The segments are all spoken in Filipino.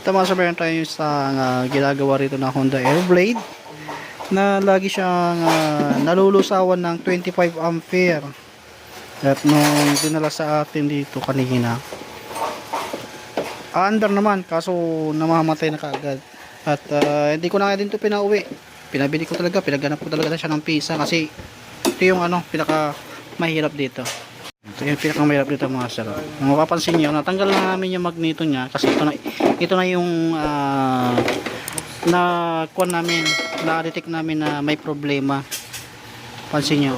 Ito mga meron tayo sa ah, ginagawa rito na Honda Airblade na lagi siyang ah, nalulusawan ng 25 ampere. At nung dinala sa atin dito kanina, under naman kaso namamatay na kaagad. At ah, hindi ko na din ito pinauwi. Pinabili ko talaga, pinaganap ko talaga siya ng pisa kasi ito yung ano, pinaka mahirap dito. Ito yung pinakamahirap dito mga sir. Kung mapapansin nyo, natanggal na namin yung magneto niya kasi ito na, ito na yung ah, na kuan namin, na-detect namin na may problema. Pansin nyo.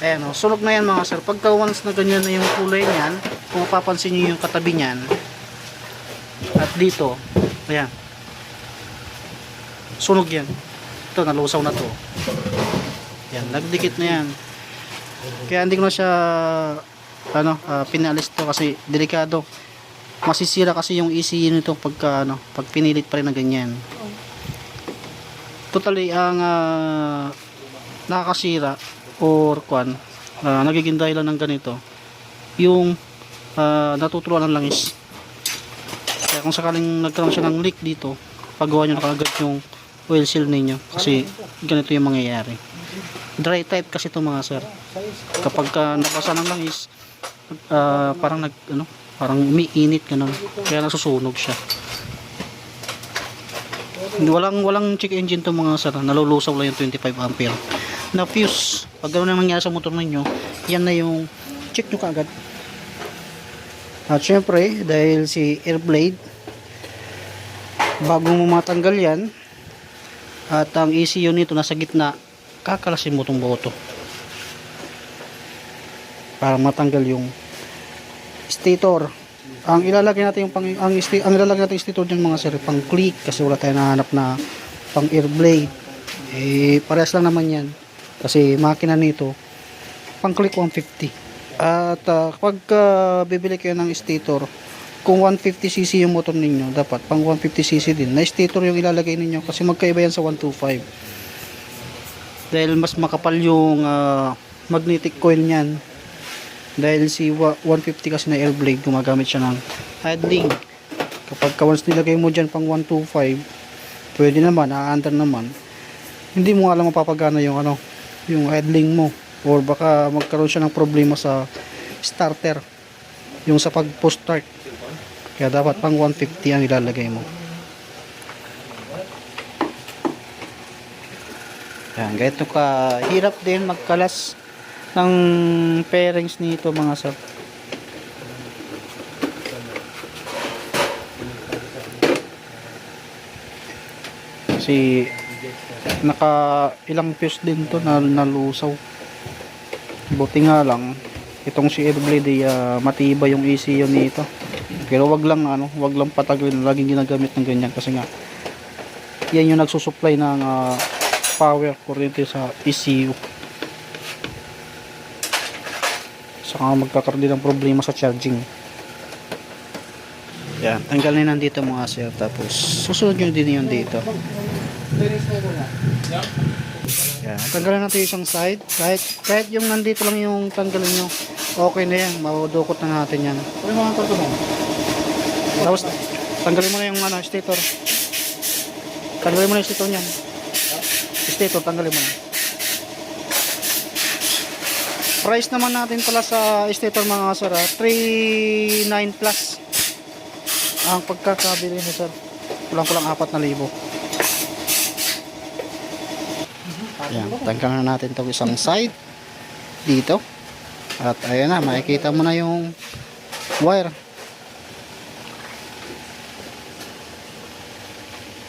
Ayan o, sunog na yan mga sir. Pagka once na ganyan na yung kulay niyan, kung mapapansin nyo yung katabi niyan, at dito, ayan, sunog yan. Ito, nalusaw na to. Yan, nagdikit na yan. Kaya hindi ko na siya ano, ah, pinalis to kasi delikado. Masisira kasi yung ECU nito pagka ano, pag pinilit pa rin na ganyan. Totally ang ah, nakakasira or kwan, ah, nagiging dahilan ng ganito yung ah, natutuluan ng langis. Kaya kung sakaling nagkaroon siya ng leak dito, pagawa nyo na kagad yung oil seal ninyo kasi ganito yung mangyayari dry type kasi ito mga sir. Kapag ka nabasa ng langis ah, parang nag ano parang umiinit ganun. Kaya nasusunog siya. Walang walang check engine to mga sir. Nalulusaw lang yung 25 ampere. Na fuse pag gano'n ang nangyari sa motor ninyo yan na yung check nyo kaagad. At syempre dahil si airblade bago mo matanggal yan at ang ECU nito nasa gitna kakalasin mo itong boto. Para matanggal yung stator. Ang ilalagay natin yung pang ang, sti- ang ilalagay natin yung stator dyan mga sir pang click kasi wala tayong nahanap na pang air blade. Eh parehas lang naman yan. Kasi makina nito pang click 150 at uh, kapag uh, bibili kayo ng stator kung 150cc yung motor ninyo dapat pang 150cc din. Na stator yung ilalagay ninyo kasi magkaiba yan sa 125 dahil mas makapal yung ah, magnetic coil niyan. Dahil si wa- 150 kasi na air blade gumagamit siya ng idling kapag ka once nilagay mo dyan pang 125 pwede naman aandar naman. Hindi mo alam mapapagana yung ano yung idling mo. Or baka magkaroon siya ng problema sa starter yung sa pag post start kaya dapat pang 150 ang ilalagay mo Yan, ganito ka hirap din magkalas ng pairings nito mga sir. Kasi naka ilang fuse din to na nalusaw. Buti nga lang itong si Airblade ay ah, matibay yung ECU nito. Pero wag lang ano, wag lang patagalin laging ginagamit ng ganyan kasi nga yan yung nagsusupply ng ah, power kuryente sa ECU saka magkakaroon din ng problema sa charging. Yan tanggalin nandito mga sir. Tapos susunod nyo din yun dito. Yan tanggalin natin isang side. Kahit, kahit yung nandito lang yung tanggalin nyo okay na yan. Maudukot na natin yan. Ano tapos tanggalin mo na yung ano, stator. Tanggalin mo na yung stator niyan stator tanggalin mo na. Price naman natin pala sa stator mga sir ah, 3.9 plus. Ang pagkakabili ni sir kulang kulang 4 na libo. Yan tanggal na natin itong isang side dito. At ayan na makikita mo na yung wire.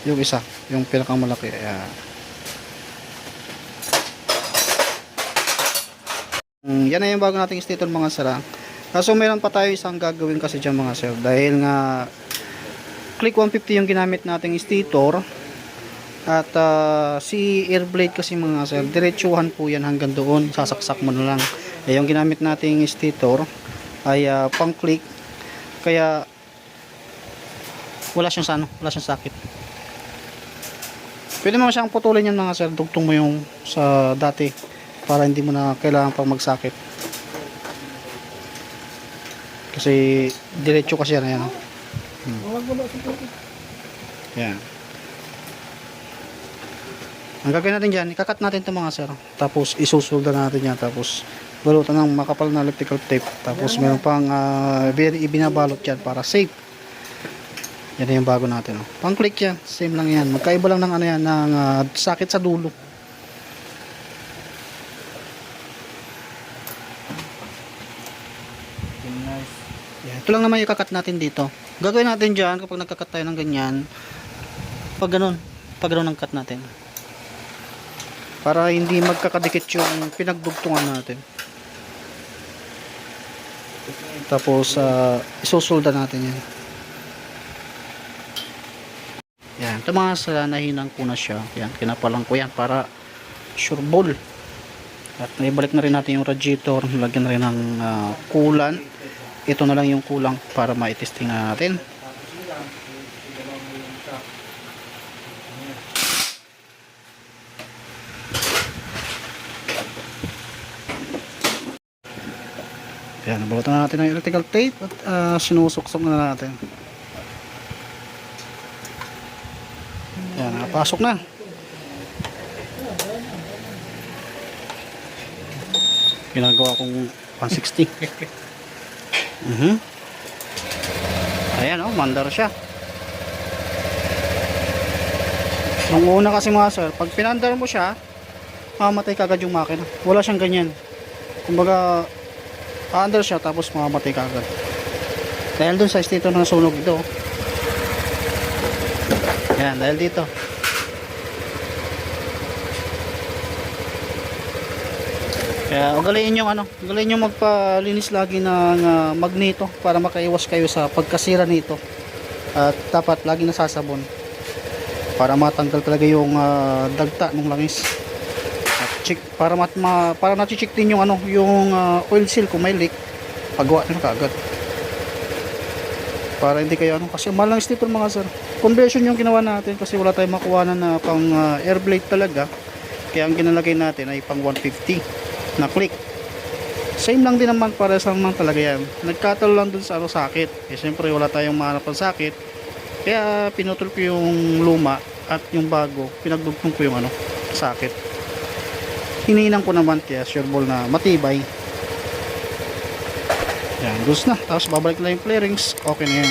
Yung isa yung pinakamalaki ayan Mm, yan na yung bago nating stator mga sir. ah. Kaso meron pa tayo isang gagawin kasi dyan mga sir. Dahil nga click 150 yung ginamit nating stator. At ah, si airblade kasi mga sir, diretsuhan po yan hanggang doon. Sasaksak mo na lang. Eh, yung ginamit nating stator ay ah, pang click. Kaya wala siyang sano, wala siyang sakit. Pwede mo siyang putulin yan mga sir. Dugtong mo yung sa dati para hindi mo na kailangan pang magsakit Kasi diretso kasi yan. Ayan. oh. Yan. Ang gagawin natin dyan, ikakat natin ito mga sir. Tapos isusulda natin yan. Tapos balutan ng makapal na electrical tape. Tapos meron pang uh, ibinabalot dyan para safe. Yan yung bago natin. Oh. Pang click yan. Same lang yan. Magkaiba lang ng ano yan, ng ah, sakit sa dulo. Ito lang naman ikakat natin dito. Gagawin natin dyan kapag nagkakat tayo ng ganyan. Pag ganun. Pag ganun ang cut natin. Para hindi magkakadikit yung pinagdugtungan natin. Tapos, uh, isusulda natin yan. Yan. Ito mga sa nahinang ko na siya. Yan. Kinapalang ko yan para sure ball. At naibalik na rin natin yung radiator. Lagyan na rin ng ah, coolant ito na lang yung kulang para maitesting na natin. Yan, balutan na natin ng electrical tape at ah, sinusuksok na natin. Yan, napasok na. Ginagawa kong 160 Mhm. Ayan oh, mandar siya. Nung una kasi mga sir, pag pinandar mo siya, mamamatay kagad yung makina. Wala siyang ganyan. Kumbaga, aandar siya tapos mamamatay kagad. Dahil dun sa stator ng sunog ito. Ayan, dahil dito. Kaya ugaliin yung ano, ugaliin yung magpalinis lagi ng ah, magneto para makaiwas kayo sa pagkasira nito. At dapat lagi nasasabon para matanggal talaga yung ah, dagta ng langis. At check para mat ma, para na-check din yung ano, yung ah, oil seal kung may leak. Pagawa nyo kaagad. Para hindi kayo ano, kasi mahal lang stator mga sir. Conversion yung ginawa natin kasi wala tayong makuha na, na pang ah, air blade talaga. Kaya ang ginalagay natin ay pang 150 na click. Same lang din naman para sa naman talaga yan. Nagkatalo lang dun sa ano, sakit. Eh syempre wala tayong mahanap ng sakit. Kaya pinutol ko yung luma at yung bago. Pinagdugtong ko yung ano, sakit. Hinihinang ko naman kaya sure ball na matibay. Yan, gusto na. Tapos babalik na yung flarings. Okay na yan.